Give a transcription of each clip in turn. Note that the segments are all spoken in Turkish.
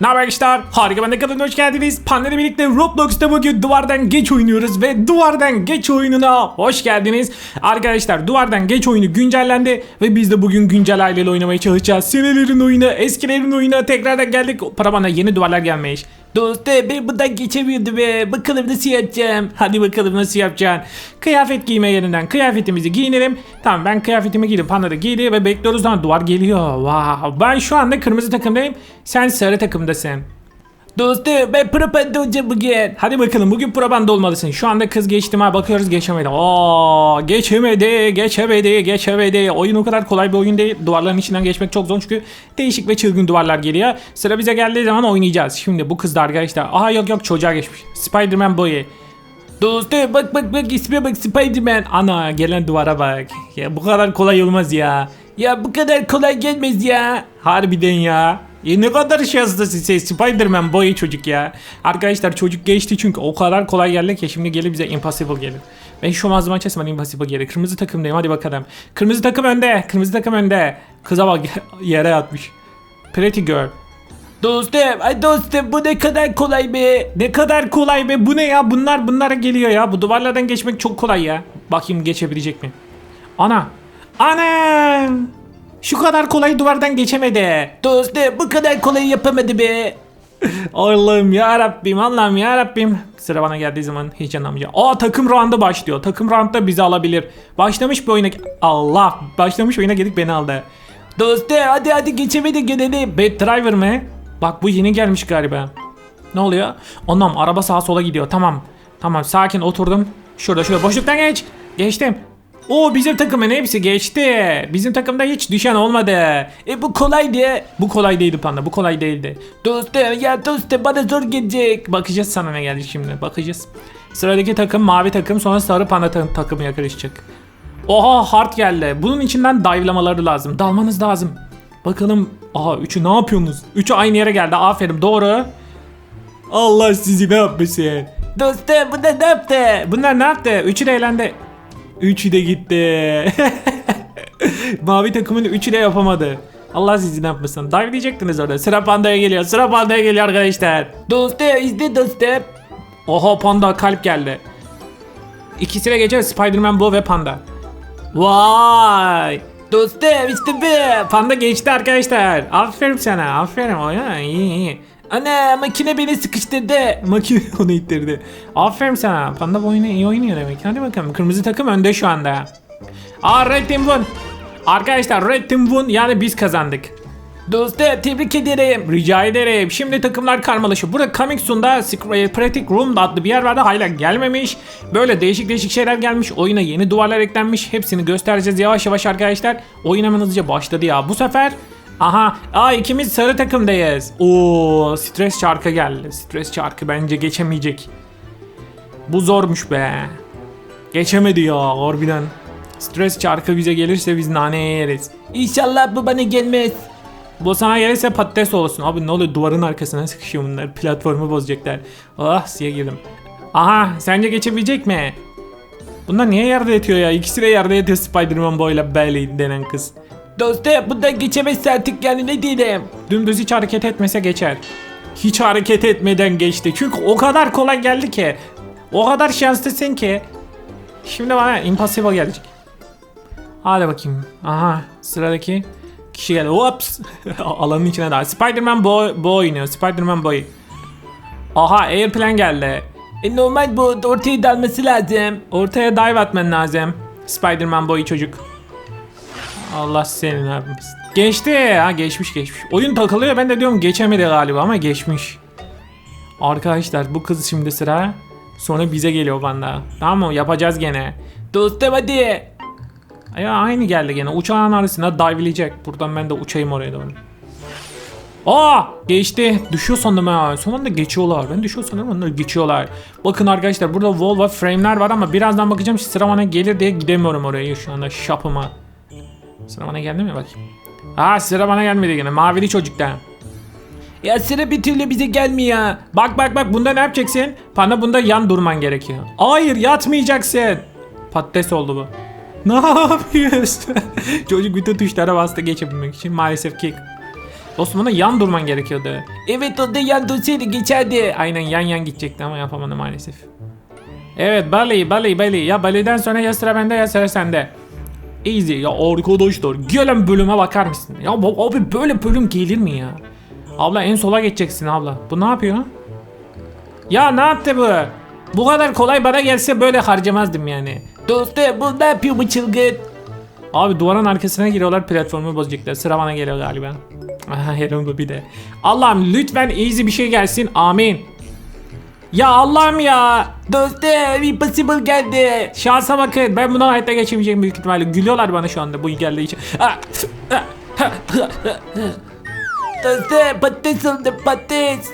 Ne haber arkadaşlar? Harika ben de kadın hoş geldiniz. Pander'le birlikte Roblox'ta bugün duvardan geç oynuyoruz ve duvardan geç oyununa hoş geldiniz. Arkadaşlar duvardan geç oyunu güncellendi ve biz de bugün güncel aileyle oynamaya çalışacağız. Senelerin oyunu, eskilerin oyunu tekrardan geldik. Para bana yeni duvarlar gelmiş. Dostum ben buradan geçemiyordum be. Bakalım nasıl yapacağım. Hadi bakalım nasıl yapacaksın. Kıyafet giyme yerinden kıyafetimizi giyinelim. Tamam ben kıyafetimi giydim. Panda da giydi ve bekliyoruz lan duvar geliyor. Wow. Ben şu anda kırmızı takımdayım. Sen sarı takımdasın. Dostum ben propaganda olacağım bugün. Hadi bakalım bugün propaganda olmalısın. Şu anda kız geçtim ha bakıyoruz geçemedi. Aa geçemedi, geçemedi, geçemedi. Oyun o kadar kolay bir oyun değil. Duvarların içinden geçmek çok zor çünkü değişik ve çılgın duvarlar geliyor. Sıra bize geldiği zaman oynayacağız. Şimdi bu kız da arkadaşlar. Aha yok yok çocuğa geçmiş. Spider-Man boyu. Dostum bak bak bak isme bak Spider-Man. Ana gelen duvara bak. Ya bu kadar kolay olmaz ya. Ya bu kadar kolay gelmez ya. Harbiden ya. Ya ne kadar şanslısın sen Spider-Man boyu çocuk ya. Arkadaşlar çocuk geçti çünkü o kadar kolay geldi ki şimdi gelir bize impossible gelir. Ben şu malzeme hadi impossible gelir. Kırmızı takımdayım hadi bakalım. Kırmızı takım önde. Kırmızı takım önde. Kıza bak yere yatmış. Pretty girl. Dostum, ay dostum bu ne kadar kolay be. Ne kadar kolay be. Bu ne ya? Bunlar bunlara geliyor ya. Bu duvarlardan geçmek çok kolay ya. Bakayım geçebilecek mi? Ana. Ana. Şu kadar kolay duvardan geçemedi. Dostum bu kadar kolay yapamadı be. Allah'ım ya Rabbim Allah'ım ya Rabbim. Sıra bana geldiği zaman heyecanlanmayacağım. Aa takım round'a başlıyor. Takım round'da bizi alabilir. Başlamış bir oyuna... Allah! Başlamış oyuna gelip beni aldı. Dostum hadi hadi geçemedi gelelim. Bad Driver mı? Bak bu yeni gelmiş galiba. Ne oluyor? Ondan araba sağa sola gidiyor. Tamam. Tamam sakin oturdum. Şurada şurada boşluktan geç. Geçtim. O bizim takımın hepsi geçti. Bizim takımda hiç düşen olmadı. E bu kolaydı. Bu kolay değildi panda. Bu kolay değildi. Dostum ya dostum bana zor gelecek. Bakacağız sana ne geldi şimdi. Bakacağız. Sıradaki takım mavi takım sonra sarı panda ta- takımı yaklaşacak. Oha hard geldi. Bunun içinden dive'lamaları lazım. Dalmanız lazım. Bakalım. Aha üçü ne yapıyorsunuz? Üçü aynı yere geldi. Aferin doğru. Allah sizi ne yapmasın? Dostum bunlar ne yaptı? Bunlar ne yaptı? Üçü de eğlendi. Üçü de gitti. Mavi takımın üçü de yapamadı. Allah sizi ne yapmasın. Dive diyecektiniz orada. Sıra pandaya geliyor. Sıra pandaya geliyor arkadaşlar. Dostum izle dostum. Oha panda kalp geldi. İkisine geçer Spider-Man bu ve panda. Vay. Dostum işte bu. Panda geçti arkadaşlar. Aferin sana. Aferin. Oya iyi iyi. Ana makine beni sıkıştırdı. Makine onu ittirdi. Aferin sana. Panda bu oyunu iyi oynuyor demek. Hadi bakalım. Kırmızı takım önde şu anda. Aa Red Team. Arkadaşlar Red Team won yani biz kazandık. Dostum tebrik ederim. Rica ederim. Şimdi takımlar karmalaşıyor. Burada Coming Soon'da Secret Pratic Room adlı bir yer vardı. Hala gelmemiş. Böyle değişik değişik şeyler gelmiş. Oyuna yeni duvarlar eklenmiş. Hepsini göstereceğiz yavaş yavaş arkadaşlar. Oyun hemen hızlıca başladı ya. Bu sefer Aha, aa ikimiz sarı takımdayız. Oo, stres çarkı geldi. Stres çarkı bence geçemeyecek. Bu zormuş be. Geçemedi ya harbiden. Stres çarkı bize gelirse biz naneye yeriz. İnşallah bu bana gelmez. Bu sana gelirse patates olsun. Abi ne oluyor duvarın arkasına sıkışıyor bunlar. Platformu bozacaklar. Ah suya girdim. Aha sence geçebilecek mi? Bunlar niye yerde yatıyor ya? İkisi de yerde yatıyor Spider-Man boyla Bailey denen kız. Dostum bundan geçemezse artık yani ne diyeyim? Dümdüz hiç hareket etmese geçer. Hiç hareket etmeden geçti. Çünkü o kadar kolay geldi ki. O kadar şanslısın ki. Şimdi bana impossible gelecek. Hadi bakayım. Aha sıradaki kişi geldi. Ops. Alanın içine daha. Spider-Man boy, boy oynuyor. Spider-Man boy. Aha airplane geldi. E normal bu ortaya dalması lazım. Ortaya dive atman lazım. Spider-Man boyu çocuk. Allah senin abimiz. Geçti. Ha geçmiş geçmiş. Oyun takılıyor ben de diyorum geçemedi galiba ama geçmiş. Arkadaşlar bu kız şimdi sıra. Sonra bize geliyor banda. Tamam mı? Yapacağız gene. Dostum hadi. Ya aynı geldi gene. Uçağın arasına dive'leyecek. Buradan ben de uçayım oraya doğru. Aa geçti. Düşüyor sandım ha. Son anda geçiyorlar. Ben düşüyor sanırım onlar geçiyorlar. Bakın arkadaşlar burada wall ve frame'ler var ama birazdan bakacağım sıra bana gelir diye gidemiyorum oraya şu anda şapıma. Sıra bana geldi mi bakayım. Ha sıra bana gelmedi yine. Mavili çocuktan. Ya sıra bir türlü bize gelmiyor. Bak bak bak bunda ne yapacaksın? Panda bunda yan durman gerekiyor. Hayır yatmayacaksın. Patates oldu bu. Ne yapıyorsun? Çocuk bütün tuşlara bastı geçebilmek için maalesef ki. Dostum buna yan durman gerekiyordu. Evet o da yan dursaydı geçerdi. Aynen yan yan gidecekti ama yapamadı maalesef. Evet Bali Bali Bali ya Bali'den sonra ya sıra bende ya sıra sende. Easy ya arkadaşlar gelen bölüme bakar mısın? Ya abi böyle bölüm gelir mi ya? Abla en sola geçeceksin abla. Bu ne yapıyor? Ya ne yaptı bu? Bu kadar kolay bana gelse böyle harcamazdım yani. Dostum bu ne yapıyor bu çılgın? Abi duvarın arkasına giriyorlar platformu bozacaklar. Sıra bana geliyor galiba. Aha Heron bu bir de. Allah'ım lütfen easy bir şey gelsin. Amin. Ya Allah'ım ya. Dostum impossible geldi. Şansa bakın. Ben bunu hayatta geçemeyeceğim büyük ihtimalle. Gülüyorlar bana şu anda bu geldiği için. Ah. Dostum patates oldu patates.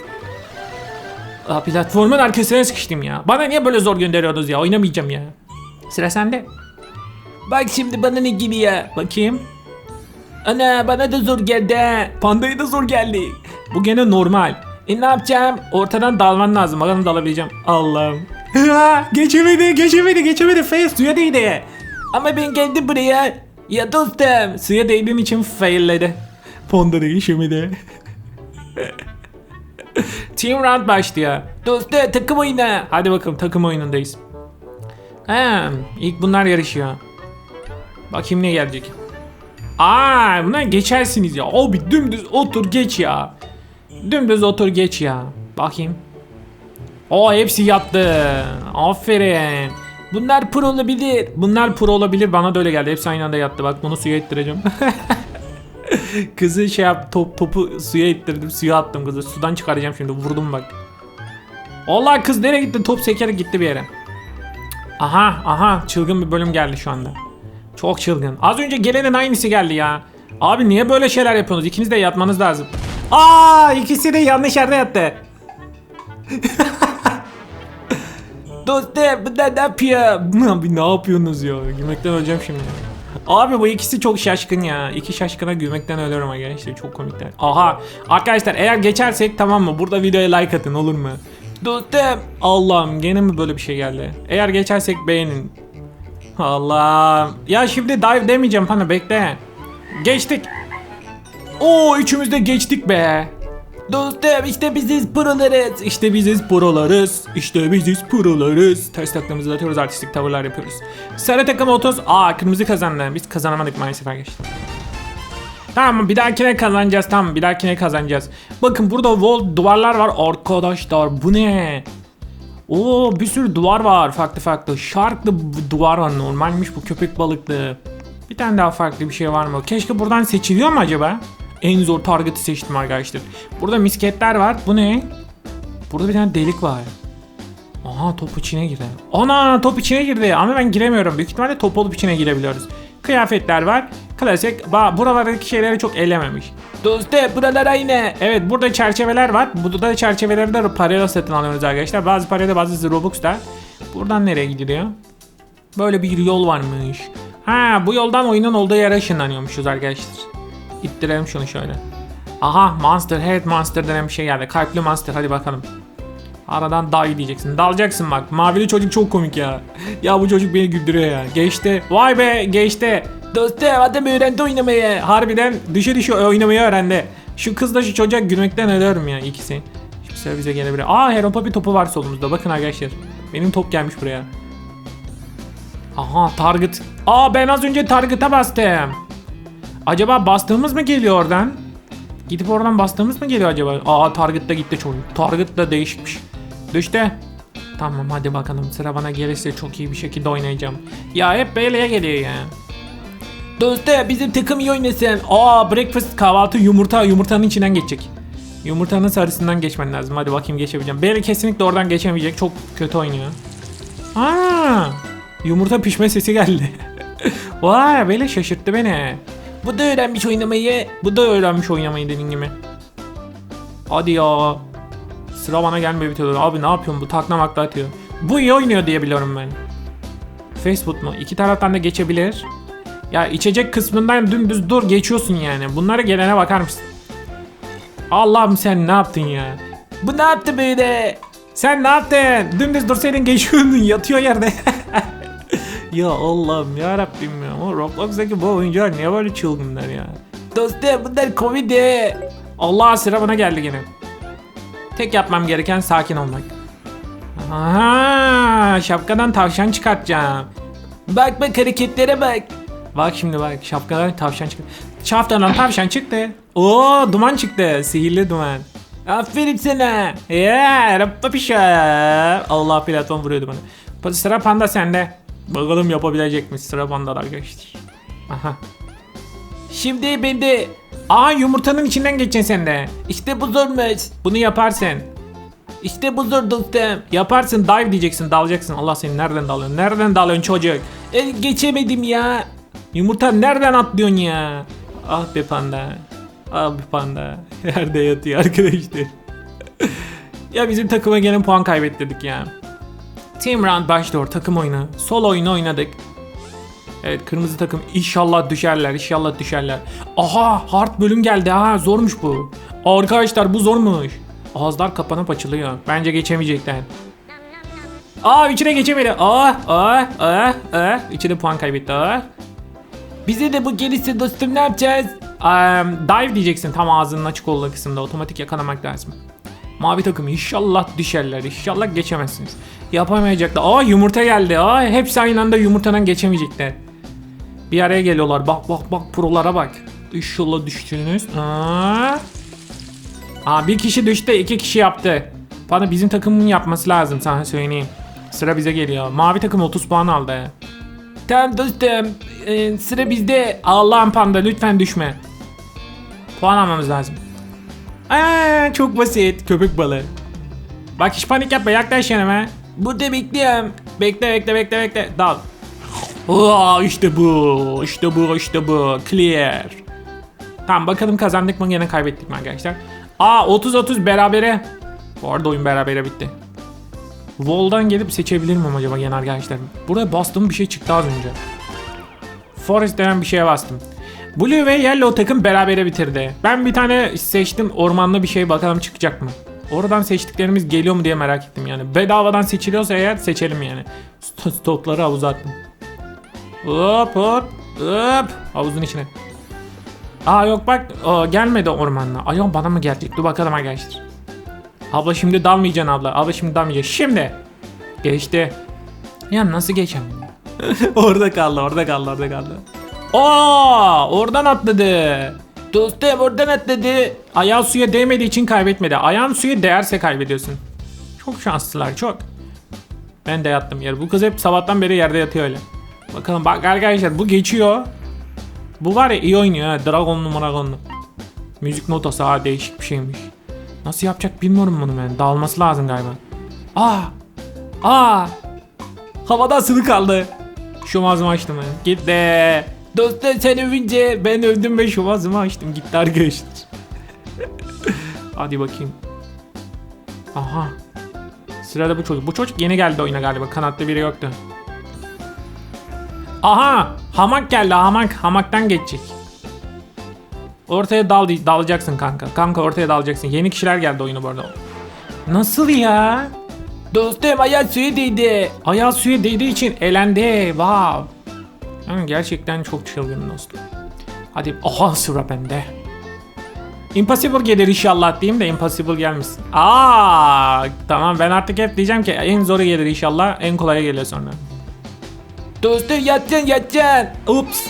Ah, platformun arkasına sıkıştım ya. Bana niye böyle zor gönderiyorsunuz ya? Oynamayacağım ya. Sıra sende. Bak şimdi bana ne geliyor. Bakayım. Ana bana da zor geldi. Pandaya da zor geldi. Bu gene normal. E ne yapacağım? Ortadan dalman lazım. Bakalım dalabileceğim. Allah'ım. Geçemedi, geçemedi, geçemedi. Fail suya değdi. Ama ben geldim buraya. Ya dostum. Suya değdiğim için failledi. Ponda değişemedi. Team round başlıyor. Dostum takım oyna. Hadi bakalım takım oyunundayız. He, ilk bunlar yarışıyor. Bakayım ne gelecek. Aa, bunlar geçersiniz ya. Abi dümdüz otur geç ya. Dümdüz otur geç ya. Bakayım. O hepsi yattı. Aferin. Bunlar pro olabilir. Bunlar pro olabilir bana da öyle geldi. Hepsi aynı anda yattı. Bak bunu suya ittireceğim. kızı şey yap top topu suya ittirdim. Suya attım kızı. Sudan çıkaracağım şimdi. Vurdum bak. Allah kız nereye gitti? Top sekerek gitti bir yere. Aha aha çılgın bir bölüm geldi şu anda. Çok çılgın. Az önce gelenin aynısı geldi ya. Abi niye böyle şeyler yapıyorsunuz? İkiniz de yatmanız lazım. Aa ikisi de yanlış yerde yattı. Dostum ne yapıyor? Abi ne yapıyorsunuz ya? Gülmekten öleceğim şimdi. Abi bu ikisi çok şaşkın ya. İki şaşkına gülmekten ölüyorum arkadaşlar. Çok komikler. Aha. Arkadaşlar eğer geçersek tamam mı? Burada videoya like atın olur mu? Dostum. Allah'ım gene mi böyle bir şey geldi? Eğer geçersek beğenin. Allah'ım. Ya şimdi dive demeyeceğim bana bekle. Geçtik. Oo üçümüz de geçtik be. Dostum işte biziz prolarız. İşte biziz prolarız. İşte biziz prolarız. Ters taklımızı atıyoruz artistik tavırlar yapıyoruz. Sarı takım 30. Aa kırmızı kazandı. Biz kazanamadık maalesef arkadaşlar. Tamam bir dahakine kazanacağız tamam bir dahakine kazanacağız. Bakın burada wall duvarlar var arkadaşlar bu ne? Oo bir sürü duvar var farklı farklı. Sharklı duvar var normalmiş bu köpek balıklı. Bir tane daha farklı bir şey var mı? Keşke buradan seçiliyor mu acaba? En zor target'ı seçtim arkadaşlar. Burada misketler var. Bu ne? Burada bir tane delik var. Aha top içine girdi. Ana top içine girdi ama ben giremiyorum. Büyük ihtimalle top olup içine girebiliyoruz. Kıyafetler var. Klasik. Ba buralardaki şeyleri çok elememiş. Dostum buralar aynı. Evet burada çerçeveler var. Burada da çerçeveleri de parayla satın alıyoruz arkadaşlar. Bazı parayla bazısı Robux'ta. Buradan nereye gidiliyor? Böyle bir yol varmış. Ha bu yoldan oyunun olduğu yere ışınlanıyormuşuz arkadaşlar. İttirelim şunu şöyle. Aha Monster Head Monster denen bir şey geldi. Kalpli Monster hadi bakalım. Aradan dal diyeceksin. Dalacaksın bak. Mavili çocuk çok komik ya. Ya bu çocuk beni güldürüyor ya. Geçti. Vay be geçti. Dostum adam öğrendi oynamayı. Harbiden dışı dışı oynamayı öğrendi. Şu kızla şu çocuk gülmekten ölüyorum ya ikisi. Şimdi sıra bize gelebilir. Aa Hero Papi topu var solumuzda. Bakın arkadaşlar. Benim top gelmiş buraya. Aha target. Aa ben az önce target'a bastım. Acaba bastığımız mı geliyor oradan? Gidip oradan bastığımız mı geliyor acaba? Aa target da gitti çocuk. Target da değişmiş. Düştü. Tamam hadi bakalım sıra bana gelirse çok iyi bir şekilde oynayacağım. Ya hep böyleye geliyor ya. Dostum bizim takım iyi oynasın. Aa breakfast kahvaltı yumurta yumurtanın içinden geçecek. Yumurtanın sarısından geçmen lazım. Hadi bakayım geçebileceğim. Beri kesinlikle oradan geçemeyecek. Çok kötü oynuyor. Aa! Yumurta pişme sesi geldi. Vay böyle şaşırttı beni. Bu da öğrenmiş oynamayı. Bu da öğrenmiş oynamayı dediğin gibi. Hadi ya. Sıra bana gelmiyor bir türlü. Abi ne yapıyorsun bu takla makla atıyor. Bu iyi oynuyor diye biliyorum ben. Facebook mu? İki taraftan da geçebilir. Ya içecek kısmından dümdüz dur geçiyorsun yani. Bunlara gelene bakar mısın? Allah'ım sen ne yaptın ya? Bu ne yaptı böyle? Sen ne yaptın? Dümdüz dursaydın geçiyordun yatıyor yerde. ya Allah'ım ya Rabbim ya. O Roblox'taki bu oyuncular niye böyle çılgınlar ya? Dostum bunlar komedi. Allah sıra bana geldi gene. Tek yapmam gereken sakin olmak. Aha, şapkadan tavşan çıkartacağım. Bak bak hareketlere bak. Bak şimdi bak şapkadan tavşan çıktı. Şapkadan tavşan çıktı. Oo duman çıktı. Sihirli duman. Aferin sana. Yeah, rapapişa. Allah platform vuruyordu bana. Sıra panda sende. Bakalım yapabilecek mi? Sıra pandalar geçti. Aha. Şimdi ben de Aa yumurtanın içinden geçeceksin sen de. işte bu zormuş. Bunu yaparsın. İşte bu zor dostum. Yaparsın dive diyeceksin dalacaksın. Allah seni nereden dalıyorsun? Nereden dalıyorsun çocuk? E, geçemedim ya. Yumurta nereden atlıyorsun ya? Ah be panda. Ah be panda. Yerde yatıyor arkadaşlar. ya bizim takıma gene puan kaybettirdik ya. Team round başlıyor takım oyunu. Sol oyunu oynadık. Evet kırmızı takım inşallah düşerler inşallah düşerler. Aha hard bölüm geldi ha zormuş bu. Arkadaşlar bu zormuş. Ağızlar kapanıp açılıyor. Bence geçemeyecekler. Aa içine geçemedi. Aa aa aa aa. İçine puan kaybetti. Aa. Bize de bu gelirse dostum ne yapacağız? Um, dive diyeceksin tam ağzının açık olduğu kısımda otomatik yakalamak lazım. Mavi takım inşallah düşerler inşallah geçemezsiniz. Yapamayacaklar. Aa yumurta geldi. Aa hepsi aynı anda yumurtadan geçemeyecekler. Bir araya geliyorlar. Bak bak bak prolara bak. İnşallah düştünüz. Aa. Aa bir kişi düştü iki kişi yaptı. Bana bizim takımın yapması lazım sana söyleyeyim. Sıra bize geliyor. Mavi takım 30 puan aldı. Tamam dostum. E, sıra bizde. Allah'ım panda lütfen düşme. Puan almamız lazım. Aa, çok basit. Köpek balığı. Bak hiç panik yapma yaklaş yanıma. Burada bekliyorum. Bekle bekle bekle bekle. Dal. Aa, işte bu. işte bu işte bu. Clear. Tamam bakalım kazandık mı gene kaybettik mi arkadaşlar. Aa 30-30 berabere. Bu arada oyun berabere bitti. Wall'dan gelip seçebilir miyim acaba gene arkadaşlar? Buraya bastığım bir şey çıktı az önce. Forest denen bir şeye bastım. Blue ve Yellow takım berabere bitirdi. Ben bir tane seçtim ormanlı bir şey bakalım çıkacak mı? Oradan seçtiklerimiz geliyor mu diye merak ettim yani. Bedavadan seçiliyorsa eğer seçelim yani. St- Stopları havuza attım. Hop hop hop havuzun içine. Aa yok bak o, gelmedi ormanla. Ay o bana mı gelecek? Dur bakalım arkadaşlar. Abla şimdi dalmayacaksın abla. Abla şimdi dalmayacaksın. Şimdi. Geçti. Ya nasıl geçem? orada kaldı, orada kaldı, orada kaldı. Aa, oradan atladı. Dostum oradan atladı. Ayağı suya değmediği için kaybetmedi. Ayağın suya değerse kaybediyorsun. Çok şanslılar, çok. Ben de yattım yere. Bu kız hep sabahtan beri yerde yatıyor öyle. Bakalım bak arkadaşlar bu geçiyor. Bu var ya iyi oynuyor ha. Dragonlu dragonlu. Müzik notası ha değişik bir şeymiş. Nasıl yapacak bilmiyorum bunu ben. Dağılması lazım galiba. Aa! Aa! Havada asılı kaldı. Şu ağzımı açtım ben. Gitti. Dostum sen övünce Ben övdüm ve şu ağzımı açtım. Gitti arkadaşlar. Hadi bakayım. Aha. Sırada bu çocuk. Bu çocuk yeni geldi oyuna galiba. Kanatlı biri yoktu. Aha! Hamak geldi hamak. Hamaktan geçecek. Ortaya dal dalacaksın kanka. Kanka ortaya dalacaksın. Yeni kişiler geldi oyuna bu arada. Nasıl ya? dostum ayağı suya değdi. Ayağı suya değdiği için elendi. Wow. Yani gerçekten çok çılgın dostum. Hadi aha sıra bende. Impossible gelir inşallah diyeyim de impossible gelmesin. Aa tamam ben artık hep diyeceğim ki en zoru gelir inşallah en kolaya gelir sonra. Dostum yatacaksın yatacaksın. Ups.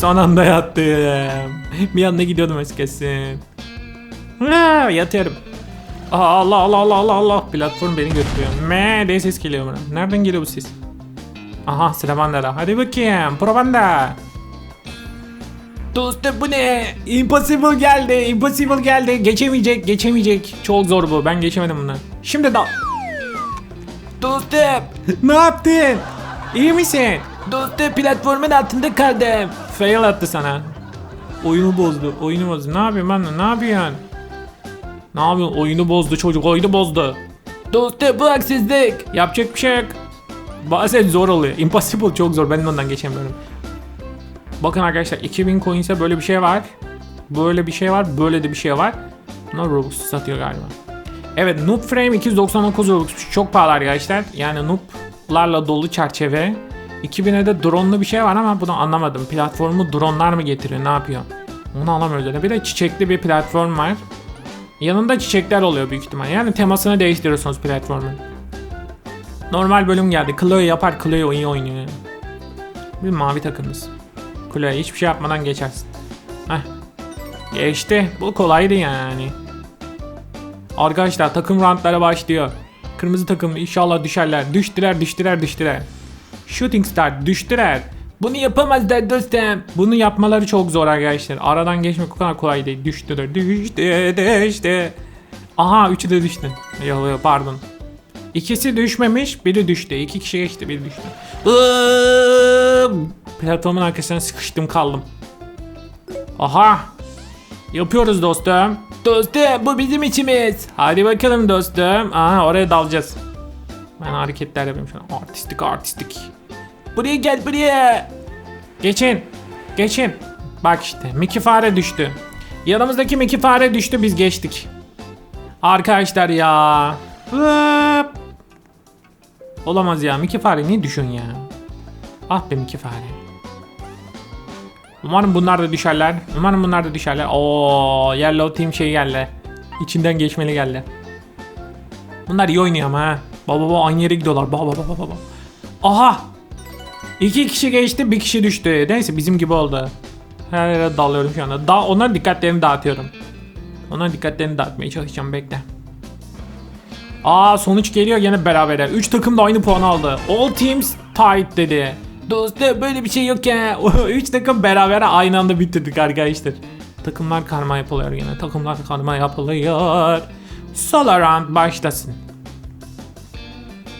Son anda yattım. Bir anda gidiyordum eskisi. Ha, yatıyorum. Aa, Allah Allah Allah Allah Allah. Platform beni götürüyor. Me diye ses geliyor bana. Nereden geliyor bu ses? Aha sıra bende de. Hadi bakayım. Pro bende. Dostum bu ne? Impossible geldi. Impossible geldi. Geçemeyecek. Geçemeyecek. Çok zor bu. Ben geçemedim bunu. Şimdi da. Dostum. ne yaptın? İyi misin? Dostum platformun altında kaldım. Fail attı sana. Oyunu bozdu. Oyunu bozdu. Ne yapıyorsun ben? Ne yapıyorsun? Ne yapıyorsun? Oyunu bozdu çocuk. Oyunu bozdu. Dostum bu haksızlık. Yapacak bir şey yok. Bazen zor oluyor. Impossible çok zor. Ben de ondan geçemiyorum. Bakın arkadaşlar 2000 coins'e böyle bir şey var. Böyle bir şey var. Böyle de bir şey var. Bunlar Robux satıyor galiba. Evet Noob Frame 299 Robux. Çok pahalı arkadaşlar. Yani nooblarla dolu çerçeve. 2000'e de drone'lu bir şey var ama bunu anlamadım. Platformu drone'lar mı getiriyor? Ne yapıyor? Onu alamıyoruz öyle. Bir de çiçekli bir platform var. Yanında çiçekler oluyor büyük ihtimal. Yani temasını değiştiriyorsunuz platformun. Normal bölüm geldi. Chloe yapar. Chloe iyi oynuyor. Bir mavi takımız. Chloe hiçbir şey yapmadan geçersin. Heh. Geçti. Bu kolaydı yani. Arkadaşlar takım roundlara başlıyor. Kırmızı takım inşallah düşerler. Düştüler düştüler düştüler. Shooting Star düştüler. Bunu yapamazlar dostum. Bunu yapmaları çok zor arkadaşlar. Aradan geçmek o kadar kolay değil. Düştüler. Düştü. Düştü. Aha üçü de düştü. Yok pardon. İkisi düşmemiş, biri düştü. İki kişi geçti, biri düştü. Platformun arkasına sıkıştım kaldım. Aha. Yapıyoruz dostum. Dostum bu bizim içimiz. Hadi bakalım dostum. Aha oraya dalacağız. Ben hareketler yapayım şu an. Artistik artistik. Buraya gel buraya. Geçin. Geçin. Bak işte Mickey fare düştü. Yanımızdaki Mickey fare düştü biz geçtik. Arkadaşlar ya. Hıp. Olamaz ya Mickey fare niye düşün ya? Ah be Mickey fare. Umarım bunlar da düşerler. Umarım bunlar da düşerler. Oo, Yellow Team şey geldi. İçinden geçmeli geldi. Bunlar iyi oynuyor ama ha. Baba baba aynı yere gidiyorlar. Baba baba baba. Aha! İki kişi geçti, bir kişi düştü. Neyse bizim gibi oldu. Her yere dalıyorum şu anda. Da onların dikkatlerini dağıtıyorum. Onların dikkatlerini dağıtmaya çalışacağım bekle. Aa sonuç geliyor yine berabere. 3 takım da aynı puan aldı. All teams tied dedi. Dostum böyle bir şey yok ya. 3 takım berabere aynı anda bitirdik arkadaşlar. Takımlar karma yapılıyor yine. Takımlar karma yapılıyor. Solar round başlasın.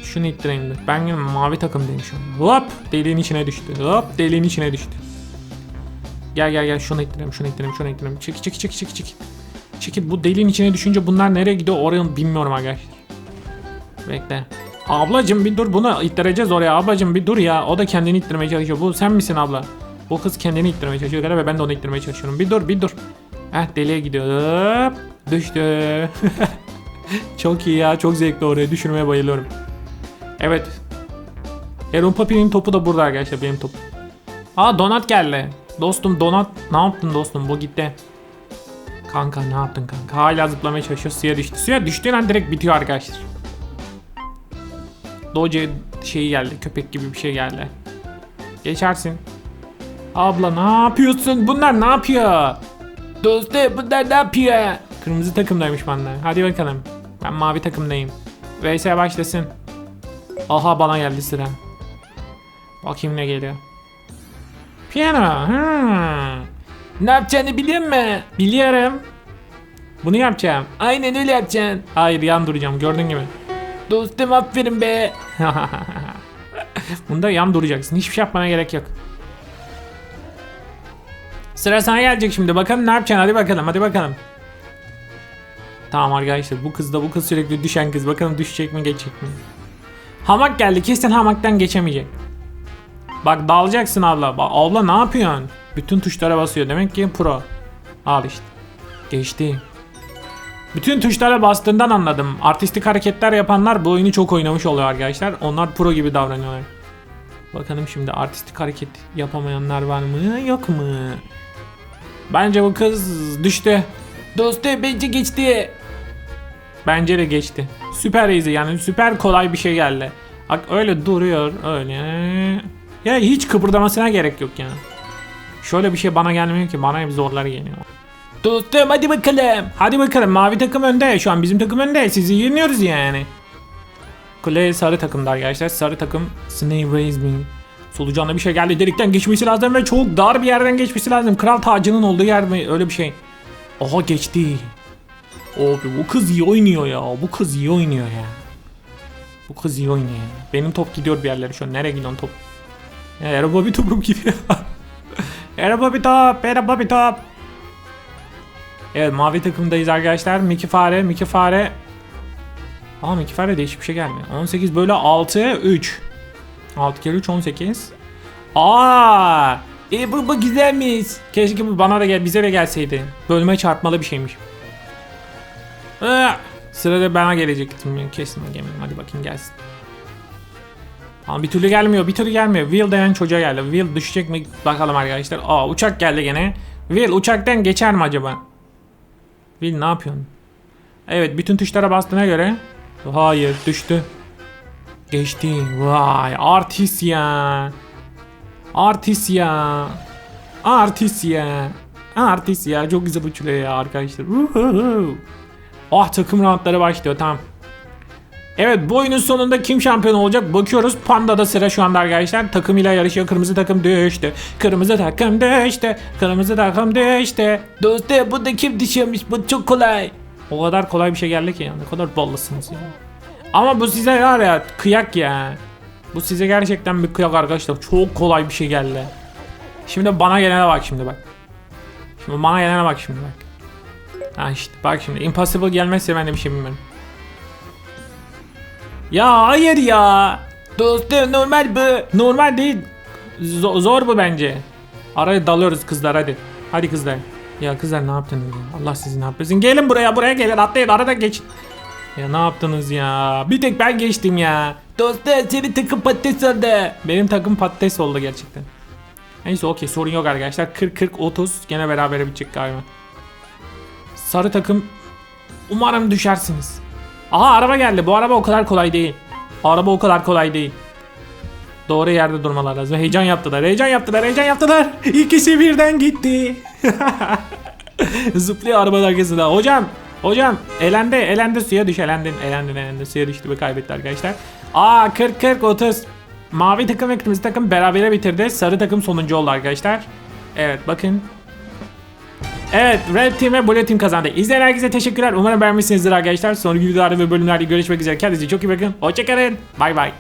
Şunu ittireyim de. Ben yine mavi takımdayım şu an. Hop deliğin içine düştü. Hop deliğin içine düştü. Gel gel gel şunu ittireyim şunu ittireyim şunu ittireyim. Çek çek çek çek çek. Çekil bu deliğin içine düşünce bunlar nereye gidiyor oraya bilmiyorum arkadaşlar. Bekle. Ablacım bir dur bunu ittireceğiz oraya. Ablacım bir dur ya. O da kendini ittirmeye çalışıyor. Bu sen misin abla? Bu kız kendini ittirmeye çalışıyor galiba ben de onu ittirmeye çalışıyorum. Bir dur bir dur. Heh deliğe gidiyor. Hop, düştü. çok iyi ya. Çok zevkli oraya düşürmeye bayılıyorum. Evet. Aaron Papi'nin topu da burada arkadaşlar benim top. Aa Donat geldi. Dostum Donat ne yaptın dostum bu gitti. Kanka ne yaptın kanka? Hala zıplamaya çalışıyor. Suya düştü. Suya düştüğün an direkt bitiyor arkadaşlar. Doge şeyi geldi. Köpek gibi bir şey geldi. Geçersin. Abla ne yapıyorsun? Bunlar ne yapıyor? Dostum bunlar ne yapıyor? Kırmızı takımdaymış bende. Hadi bakalım. Ben mavi takımdayım. VS başlasın. Aha bana geldi sıra. Bakayım ne geliyor. Piyano. Hmm. Ne yapacağını biliyor musun? Biliyorum. Bunu yapacağım. Aynen öyle yapacaksın. Hayır yan duracağım gördüğün gibi. Dostum aferin be. Bunda yan duracaksın. Hiçbir şey yapmana gerek yok. Sıra sana gelecek şimdi. Bakalım ne yapacaksın. Hadi bakalım. Hadi bakalım. Tamam arkadaşlar. Bu kız da bu kız sürekli düşen kız. Bakalım düşecek mi geçecek mi? Hamak geldi. Kesin hamaktan geçemeyecek. Bak dalacaksın abla. Abla ne yapıyorsun? Bütün tuşlara basıyor. Demek ki pro. Al işte. Geçti. Bütün tuşlara bastığından anladım. Artistik hareketler yapanlar bu oyunu çok oynamış oluyor arkadaşlar. Onlar pro gibi davranıyorlar. Bakalım şimdi artistik hareket yapamayanlar var mı yok mu? Bence bu kız düştü. Dostum bence geçti. Bence de geçti. Süper easy yani süper kolay bir şey geldi. Bak öyle duruyor öyle. Ya hiç kıpırdamasına gerek yok yani. Şöyle bir şey bana gelmiyor ki bana hep zorlar geliyor. Dostum hadi bakalım. Hadi bakalım mavi takım önde. Şu an bizim takım önde. Sizi yeniyoruz yani. Kule sarı takımda arkadaşlar. Sarı takım Snake Raise Me. Solucanla bir şey geldi. Delikten geçmesi lazım ve çok dar bir yerden geçmesi lazım. Kral tacının olduğu yer mi? Öyle bir şey. Aha geçti. Abi bu kız iyi oynuyor ya. Bu kız iyi oynuyor ya. Bu kız iyi oynuyor ya. Benim top gidiyor bir yerlere şu an. Nereye gidiyor top? Ya, araba bir topum gidiyor. araba bir top. Araba bir top. Evet mavi takımdayız arkadaşlar. Mickey Fare, Mickey Fare. Aa Mickey Fare değişik bir şey gelmiyor. 18 bölü 6, 3. 6 kere 3, 18. Aa! E bu, bu güzelmiş. Keşke bu bana da gel, bize de gelseydi. Bölme çarpmalı bir şeymiş. Aa! Sırada bana gelecektim. Kesin gelmedim. Hadi bakayım gelsin. Ama bir türlü gelmiyor, bir türlü gelmiyor. Will denen çocuğa geldi. Will düşecek mi? Bakalım arkadaşlar. Aa uçak geldi gene. Will uçaktan geçer mi acaba? Will ne yapıyorsun? Evet bütün tuşlara bastığına göre. Hayır düştü. Geçti. Vay artist ya. Artist ya. Artist ya. Artist ya. Çok güzel uçuyor ya arkadaşlar. Ah takım roundları başlıyor tamam. Evet bu oyunun sonunda kim şampiyon olacak bakıyoruz. Panda'da sıra şu anda arkadaşlar. Takımıyla yarışıyor. Kırmızı takım düştü. Kırmızı takım düştü. Kırmızı takım düştü. Dostum bu da kim düşüyormuş bu çok kolay. O kadar kolay bir şey geldi ki ya. Ne kadar ballısınız ya. Ama bu size var ya kıyak ya. Bu size gerçekten bir kıyak arkadaşlar. Çok kolay bir şey geldi. Şimdi bana gelene bak şimdi bak. Şimdi bana gelene bak şimdi bak. Ha işte bak şimdi impossible gelmezse ben de bir şey bilmiyorum. Ya hayır ya. Dostum normal bu. Normal değil. Zo- zor bu bence. Araya dalıyoruz kızlar hadi. Hadi kızlar. Ya kızlar ne yaptınız ya? Allah sizi ne yapıyorsun? Gelin buraya buraya gelin atlayın arada geç. Ya ne yaptınız ya? Bir tek ben geçtim ya. Dostum seni takım patates oldu. Benim takım patates oldu gerçekten. Neyse okey sorun yok arkadaşlar. 40-40-30 gene berabere bitecek galiba. Sarı takım umarım düşersiniz. Aha araba geldi. Bu araba o kadar kolay değil. Araba o kadar kolay değil. Doğru yerde durmalar lazım. Heyecan yaptılar. Heyecan yaptılar. Heyecan yaptılar. İkisi birden gitti. Zıplıyor arabanın arkasında. Hocam. Hocam elendi elendi suya düş elendin elendin elendin suya düştü ve kaybetti arkadaşlar. Aa 40 40 30. Mavi takım ve kırmızı takım berabere bitirdi. Sarı takım sonuncu oldu arkadaşlar. Evet bakın. Evet Red Team ve Blue Team kazandı. İzleyen herkese teşekkürler. Umarım beğenmişsinizdir arkadaşlar. Sonraki videolarda ve bölümlerde görüşmek üzere. Kendinize çok iyi bakın. Hoşçakalın. Bay bay.